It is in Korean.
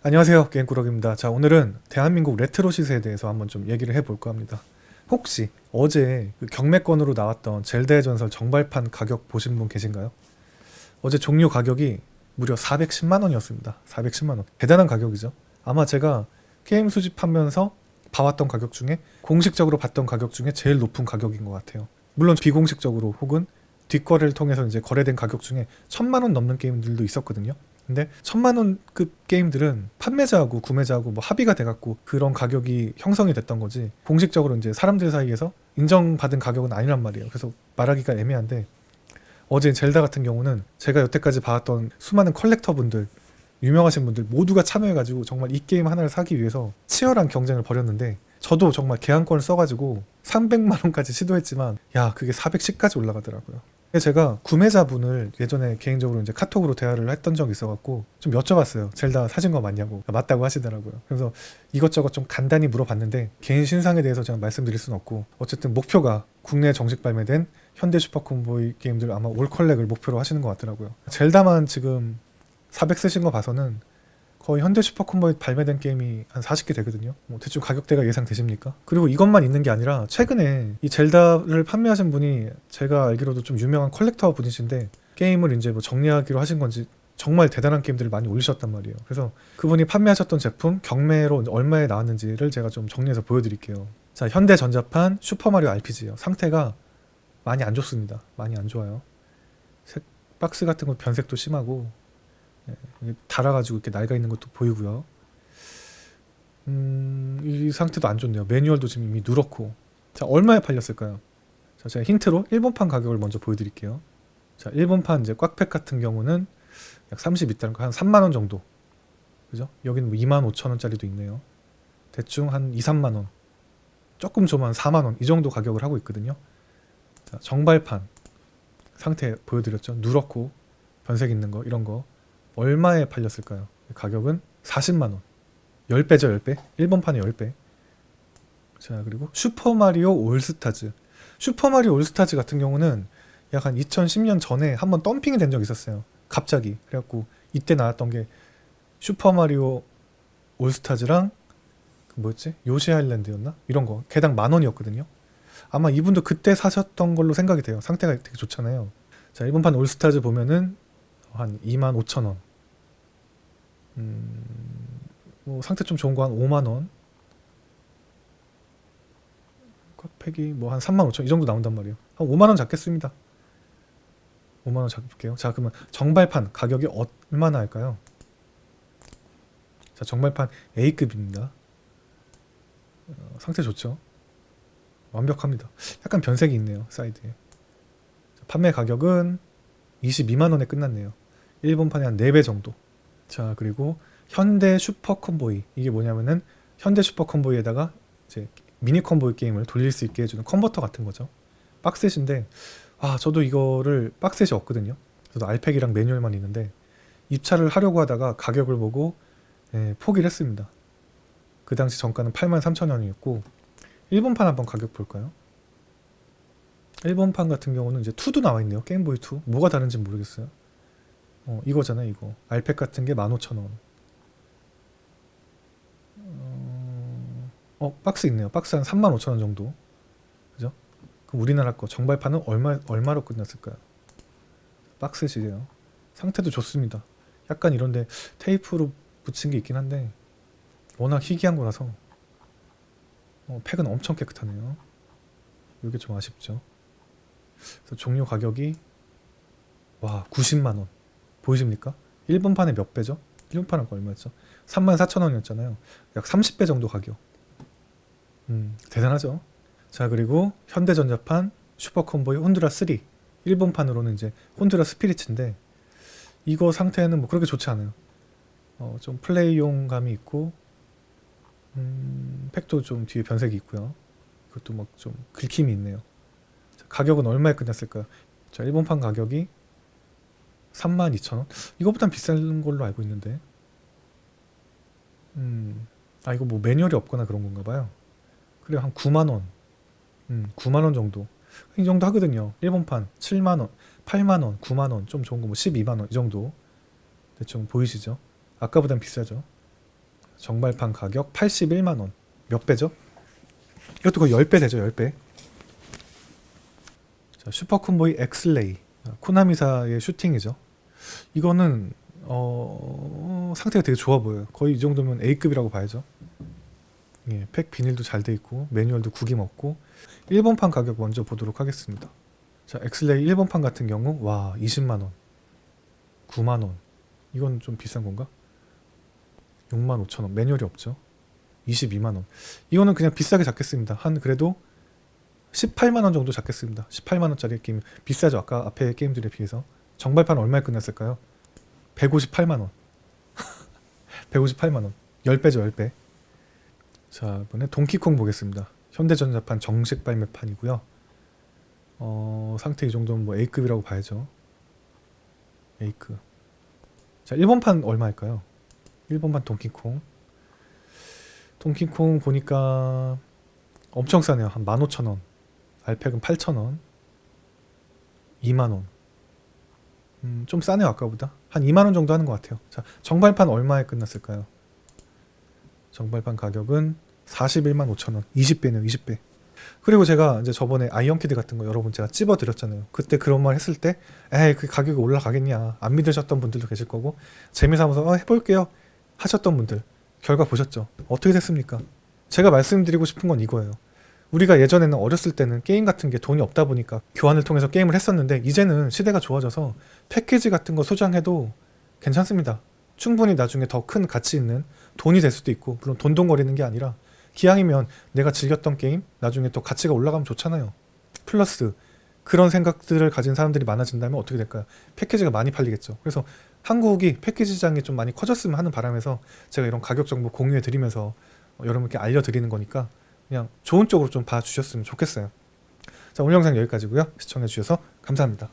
안녕하세요. 게임꾸러기입니다. 자 오늘은 대한민국 레트로 시세에 대해서 한번 좀 얘기를 해볼까 합니다. 혹시 어제 그 경매권으로 나왔던 젤다의 전설 정발판 가격 보신 분 계신가요? 어제 종료 가격이 무려 410만 원이었습니다. 410만 원. 대단한 가격이죠. 아마 제가 게임 수집하면서 봐왔던 가격 중에 공식적으로 봤던 가격 중에 제일 높은 가격인 것 같아요. 물론 비공식적으로 혹은 뒷거래를 통해서 이제 거래된 가격 중에 천만 원 넘는 게임들도 있었거든요 근데 천만 원급 게임들은 판매자하고 구매자하고 뭐 합의가 돼갖고 그런 가격이 형성이 됐던 거지 공식적으로 이제 사람들 사이에서 인정받은 가격은 아니란 말이에요. 그래서 말하기가 애매한데 어제 젤다 같은 경우는 제가 여태까지 봐왔던 수많은 컬렉터 분들 유명하신 분들 모두가 참여해가지고 정말 이 게임 하나를 사기 위해서 치열한 경쟁을 벌였는데 저도 정말 계약권을 써가지고 300만 원까지 시도했지만 야 그게 410까지 올라가더라고요. 제가 구매자분을 예전에 개인적으로 이제 카톡으로 대화를 했던 적이 있어갖고 좀 여쭤봤어요. 젤다 사신 거 맞냐고 맞다고 하시더라고요. 그래서 이것저것 좀 간단히 물어봤는데 개인 신상에 대해서 제가 말씀드릴 수는 없고 어쨌든 목표가 국내 정식 발매된 현대 슈퍼콤보이 게임들 아마 올 컬렉을 목표로 하시는 것 같더라고요. 젤다만 지금 400 쓰신 거 봐서는 거의 현대 슈퍼콤보이 발매된 게임이 한 40개 되거든요. 뭐 대충 가격대가 예상되십니까? 그리고 이것만 있는 게 아니라 최근에 이 젤다를 판매하신 분이 제가 알기로도 좀 유명한 컬렉터 분이신데 게임을 이제 뭐 정리하기로 하신 건지 정말 대단한 게임들을 많이 올리셨단 말이에요. 그래서 그분이 판매하셨던 제품 경매로 얼마에 나왔는지를 제가 좀 정리해서 보여드릴게요. 자, 현대 전자판 슈퍼마리오 RPG요. 상태가 많이 안 좋습니다. 많이 안 좋아요. 색, 박스 같은 거 변색도 심하고 달아가지고 이렇게 낡아 있는 것도 보이고요. 음, 이 상태도 안 좋네요. 매뉴얼도 지금 이미 누렇고. 자, 얼마에 팔렸을까요? 자, 제가 힌트로 일본판 가격을 먼저 보여드릴게요. 자, 일본판 이제 꽉팩 같은 경우는 약30 있다는 거한 3만 원 정도. 그죠? 여기는 뭐 2만 5천 원짜리도 있네요. 대충 한 2, 3만 원. 조금 좀한 4만 원 이 정도 가격을 하고 있거든요. 자, 정발판 상태 보여드렸죠. 누렇고 변색 있는 거 이런 거 얼마에 팔렸을까요? 가격은 40만 원. 10배죠, 10배. 일본판의 10배. 자, 그리고 슈퍼마리오 올스타즈. 슈퍼마리오 올스타즈 같은 경우는 약 한 2010년 전에 한번 덤핑이 된 적이 있었어요. 갑자기. 그래갖고 이때 나왔던 게 슈퍼마리오 올스타즈랑 그 뭐였지? 요시 아일랜드였나? 이런 거. 개당 만 원이었거든요. 아마 이분도 그때 사셨던 걸로 생각이 돼요. 상태가 되게 좋잖아요. 자, 일본판 올스타즈 보면은 한 2만 5천 원. 음, 뭐 상태 좀 좋은 거 한 5만 원. 꽉팩이 뭐 한 3만 5천 이 정도 나온단 말이에요. 한 5만 원 잡겠습니다. 5만 원 잡을게요. 자, 그러면 정발판 가격이 얼마나 할까요? 자, 정발판 A급입니다. 어, 상태 좋죠? 완벽합니다. 약간 변색이 있네요. 사이드에. 자, 판매 가격은 22만 원에 끝났네요. 일본판의 한 4배 정도. 자, 그리고 현대 슈퍼 콤보이. 이게 뭐냐면은 현대 슈퍼 콤보이에다가 이제 미니 콤보이 게임을 돌릴 수 있게 해주는 컨버터 같은 거죠. 박셋인데, 아, 저도 이거를 박셋이 없거든요. 저도 알팩이랑 매뉴얼만 있는데, 입찰을 하려고 하다가 가격을 보고 예, 포기를 했습니다. 그 당시 정가는 8만 3천 원이었고, 일본판 한번 가격 볼까요? 일본판 같은 경우는 이제 2도 나와 있네요. 게임보이 2. 뭐가 다른지 모르겠어요. 어, 이거잖아요, 이거. 알팩 같은 게 15,000원. 어, 어, 박스 있네요. 박스 한 35,000원 정도. 그죠? 그럼 우리나라 거 정발판은 얼마 얼마로 끝났을까요? 박스시래요. 상태도 좋습니다. 약간 이런데 테이프로 붙인 게 있긴 한데 워낙 희귀한 거라서 어, 팩은 엄청 깨끗하네요. 이게 좀 아쉽죠. 종료 가격이 와 90만 원 보이십니까? 일본판의 몇 배죠? 일본 판은 얼마였죠? 3만 4천 원이었잖아요. 약 30배 정도 가격. 음 대단하죠. 자 그리고 현대전자판 슈퍼콤보이 혼드라 3 일본판으로는 이제 혼드라 스피릿인데 이거 상태는 뭐 그렇게 좋지 않아요. 어, 좀 플레이용 감이 있고 음, 팩도 좀 뒤에 변색이 있고요. 그것도 막 좀 긁힘이 있네요. 자, 가격은 얼마에 끝났을까요? 자, 일본판 가격이 32,000원? 이거보단 비싼 걸로 알고 있는데. 음, 아, 이거 뭐 매뉴얼이 없거나 그런 건가 봐요. 그래요, 한 9만원. 음, 9만원 정도. 이 정도 하거든요. 일본판 7만원, 8만원, 9만원, 좀 좋은 거 뭐 12만원 이 정도. 대충 보이시죠? 아까보단 비싸죠. 정발판 가격 81만 원. 몇 배죠? 이것도 거의 10배 되죠, 10배. 자, 슈퍼콤보이 엑슬레이. 코나미사의 슈팅이죠. 이거는 어, 상태가 되게 좋아 보여요. 거의 이 정도면 A급이라고 봐야죠. 예, 팩 비닐도 잘 돼 있고 매뉴얼도 구김 없고 일본판 가격 먼저 보도록 하겠습니다. 자, 엑슬레이 일본판 같은 경우 와 20만 원, 9만 원. 이건 좀 비싼 건가? 6만 5천 원. 매뉴얼이 없죠. 22만 원. 이거는 그냥 비싸게 잡겠습니다. 한 그래도 18만 원 정도 잡겠습니다. 18만 원짜리 게임 비싸죠. 아까 앞에 게임들에 비해서. 정발판 얼마에 끝났을까요? 158만 원. 158만 원. 10배죠, 10배. 자, 이번에 동키콩 보겠습니다. 현대전자판 정식 발매판이고요. 어, 상태 이 정도면 뭐 A급이라고 봐야죠. A급. 자, 일본판 얼마일까요? 일본판 동키콩. 동키콩 보니까 엄청 싸네요. 한 15,000원. 알팩은 8,000원. 2만 원. 음, 좀 싸네요, 아까보다. 한 2만 원 정도 하는 것 같아요. 자, 정발판 얼마에 끝났을까요? 정발판 가격은 41만 5천 원. 20배네요, 20배. 그리고 제가 이제 저번에 아이언키드 같은 거 여러분 제가 찝어 드렸잖아요. 그때 그런 말 했을 때, 에이, 그 가격이 올라가겠냐. 안 믿으셨던 분들도 계실 거고, 재미삼아서 어, 해볼게요. 하셨던 분들, 결과 보셨죠? 어떻게 됐습니까? 제가 말씀드리고 싶은 건 이거예요. 우리가 예전에는 어렸을 때는 게임 같은 게 돈이 없다 보니까 교환을 통해서 게임을 했었는데 이제는 시대가 좋아져서 패키지 같은 거 소장해도 괜찮습니다. 충분히 나중에 더 큰 가치 있는 돈이 될 수도 있고 물론 돈돈거리는 게 아니라 기왕이면 내가 즐겼던 게임 나중에 또 가치가 올라가면 좋잖아요. 플러스 그런 생각들을 가진 사람들이 많아진다면 어떻게 될까요? 패키지가 많이 팔리겠죠. 그래서 한국이 패키지 시장이 좀 많이 커졌으면 하는 바람에서 제가 이런 가격 정보 공유해 드리면서 여러분께 알려드리는 거니까 그냥 좋은 쪽으로 좀 봐주셨으면 좋겠어요. 자 오늘 영상 여기까지고요. 시청해 주셔서 감사합니다.